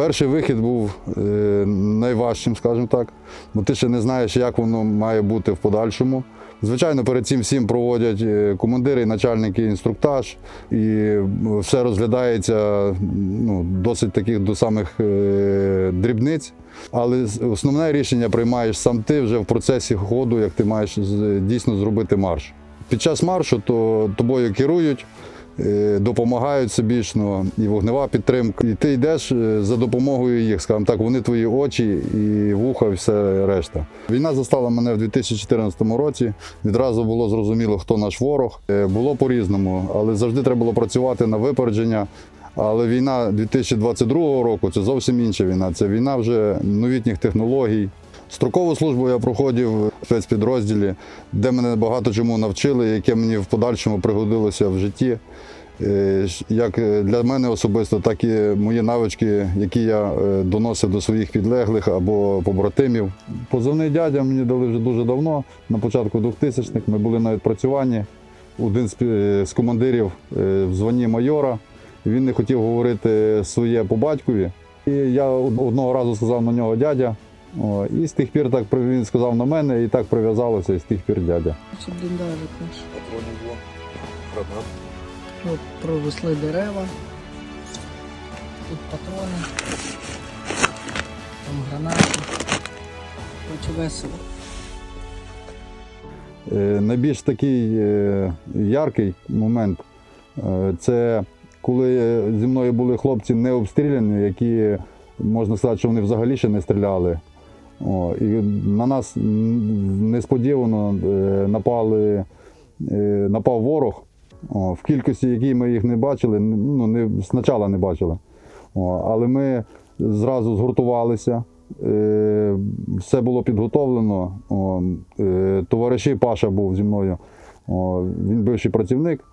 Перший вихід був е, найважчим, скажімо так, бо ти ще не знаєш, як воно має бути в подальшому. Звичайно, перед цим всім проводять е, командири начальники інструктаж, і все розглядається ну, досить таких до самих е, дрібниць. Але основне рішення приймаєш сам ти вже в процесі ходу, як ти маєш дійсно зробити марш. Під час маршу то тобою керують, е, допомагають собічно, і вогнева підтримка. І ти йдеш е, за допомогою їх, скажімо так, вони твої очі і вуха, і все решта. Війна застала мене в 2014 році. Відразу було зрозуміло, хто наш ворог. Е, Було по-різному, але завжди треба було працювати на випередження. Але війна 2022 року це зовсім інша війна. Це війна вже новітніх технологій. Строкову службу я проходив в спецпідрозділі, де мене багато чому навчили, яке мені в подальшому пригодилося в житті. Е, Як е, для мене особисто, так і мої навички, які я е, доносив до своїх підлеглих або побратимів. Позивний дядя мені дали вже дуже давно, на початку 2000-х. Ми були на відпрацюванні. Один з, командирів в званні майора. Він не хотів говорити своє по батькові. І я одного разу сказав на нього дядя. О, і з тих пір так при- він сказав на мене, і так прив'язалося, і з тих пір дядя. Це бліндажик наш. Патронів. Гранат. От проросли дерева. Тут патрони. Там гранати. Короче, весело. Е, Найбільш такий е, яркий момент е, це коли зі мною були хлопці не обстріляні, які можна сказати, що вони взагалі ще не стріляли. О, і на нас несподівано напали, напав ворог о, в кількості, якій ми їх не бачили, ну не спочатку не бачили. О, але ми зразу згуртувалися. Е, все було підготовлено. О, е, товариші Паша був зі мною. О, він бивший працівник.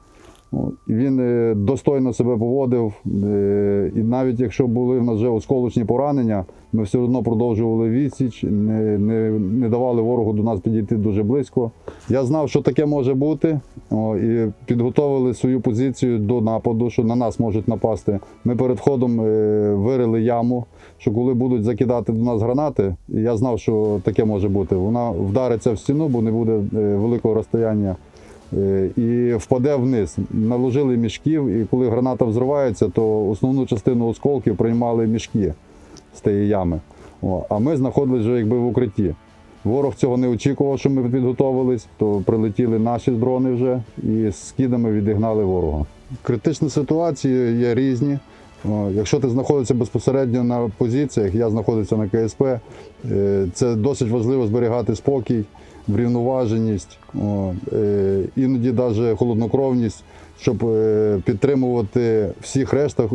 Він е, достойно себе поводив. Е, і навіть якщо були в нас вже осколочні поранення, ми все одно продовжували відсіч, не, не, не давали ворогу до нас підійти дуже близько. Я знав, що таке може бути, і підготовили свою позицію до нападу, що на нас можуть напасти. Ми перед входом е, вирили яму, що коли будуть закидати до нас гранати, я знав, що таке може бути. Вона вдариться в стіну, бо не буде великого розстояння. Е, І впаде вниз. Наложили мішків, і коли граната взривається, то основну частину осколків приймали мішки з тієї ями. О, а ми знаходилися вже якби в укритті. Ворог цього не очікував, що ми підготовились, то прилетіли наші дрони вже і з скидами відігнали ворога. Критичні ситуації є різні. Якщо ти знаходишся безпосередньо на позиціях, я знаходжуся на КСП, е, це досить важливо зберігати спокій, врівноваженість, е, іноді навіть холоднокровність, щоб е, підтримувати всіх решта,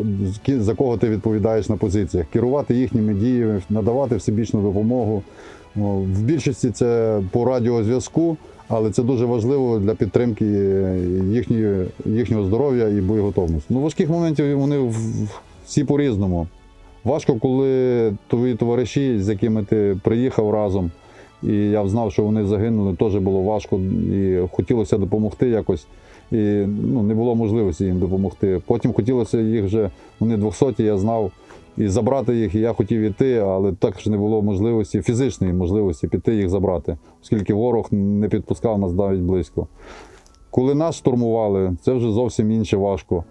за кого ти відповідаєш на позиціях, керувати їхніми діями, надавати всебічну допомогу. В більшості це по радіозв'язку, але це дуже важливо для підтримки е, їхньої, їхнього здоров'я і боєготовності. Ну, важких моментів вони всі по-різному. Важко, коли твої товариші, з якими ти приїхав разом, і я знав, що вони загинули, теж було важко і хотілося допомогти якось. І ну, не було можливості їм допомогти. Потім хотілося їх вже, вони 200, я знав, і забрати їх, і я хотів іти, але також не було можливості, фізичної можливості піти їх забрати, оскільки ворог не підпускав нас навіть близько. Коли нас штурмували, це вже зовсім інше важко.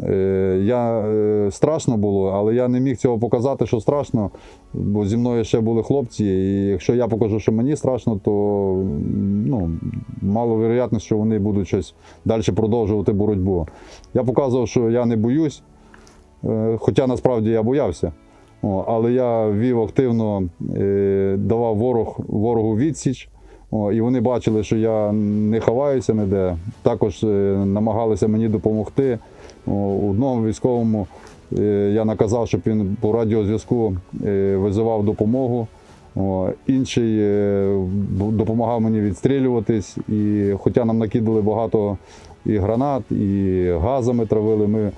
Е, Я, е, страшно було, але я не міг цього показати, що страшно, бо зі мною ще були хлопці, і якщо я покажу, що мені страшно, то ну, мало вероятність, що вони будуть щось далі продовжувати боротьбу. Я показував, що я не боюсь, е, хоча насправді я боявся. Але я вів активно, давав ворог, ворогу відсіч. О, і вони бачили, що я не ховаюся ніде. Також намагалися мені допомогти. Одному військовому е, я наказав, щоб він по радіозв'язку е, визивав допомогу. Інший е, допомагав мені відстрілюватись. І хоча нам накидали багато і гранат, і газами травили, ми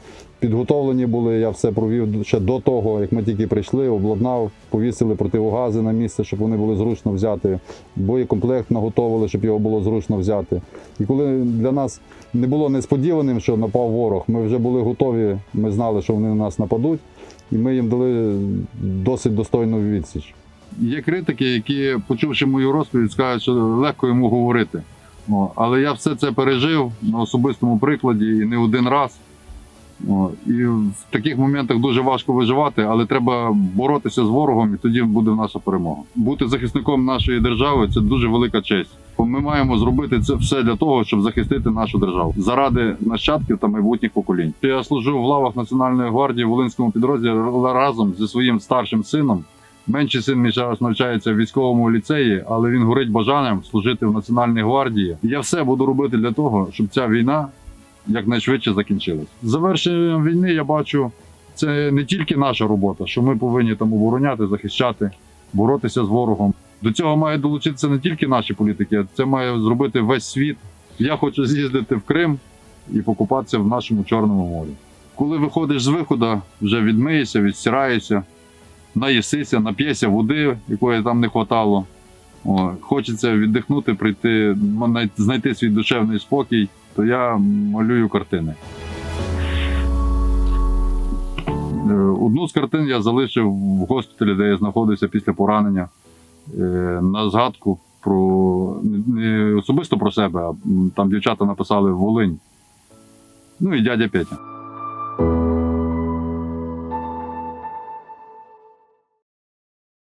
підготовлені були. Я все провів ще до того, як ми тільки прийшли, обладнав, повісили противогази на місце, щоб вони були зручно взяти. Боєкомплект наготовили, щоб його було зручно взяти. І коли для нас не було несподіваним, що напав ворог, ми вже були готові, ми знали, що вони на нас нападуть. і ми їм дали досить достойну відсіч. Є критики, які, почувши мою розповідь, скажуть, що легко йому говорити. Але я все це пережив на особистому прикладі і не один раз. І в таких моментах дуже важко виживати, але треба боротися з ворогом, і тоді буде наша перемога. Бути захисником нашої держави це дуже велика честь. Бо Ми маємо зробити це все для того, щоб захистити нашу державу заради нащадків та майбутніх поколінь. Я служу в лавах Національної гвардії в Волинському підрозділі разом зі своїм старшим сином. Менший син мій зараз навчається в військовому ліцеї, але він горить бажанням служити в Національній гвардії. Я все буду робити для того, щоб ця війна якнайшвидше закінчилась. Завершенням війни я бачу, це не тільки наша робота, що ми повинні там обороняти, захищати, боротися з ворогом. До цього мають долучитися не тільки наші політики, це має зробити весь світ. Я хочу з'їздити в Крим і покупатися в нашому Чорному морі. Коли виходиш з виходу, вже відмиєшся, відстираєшся, наїсися, нап'єшся води, якої там не хватало. О, хочеться віддихнути, прийти, знайти свій душевний спокій, то я малюю картини. Е, Одну з картин я залишив в госпіталі, де я знаходився після поранення, е, на згадку про не особисто про себе, а там дівчата написали Волинь. Ну і дядя Петя.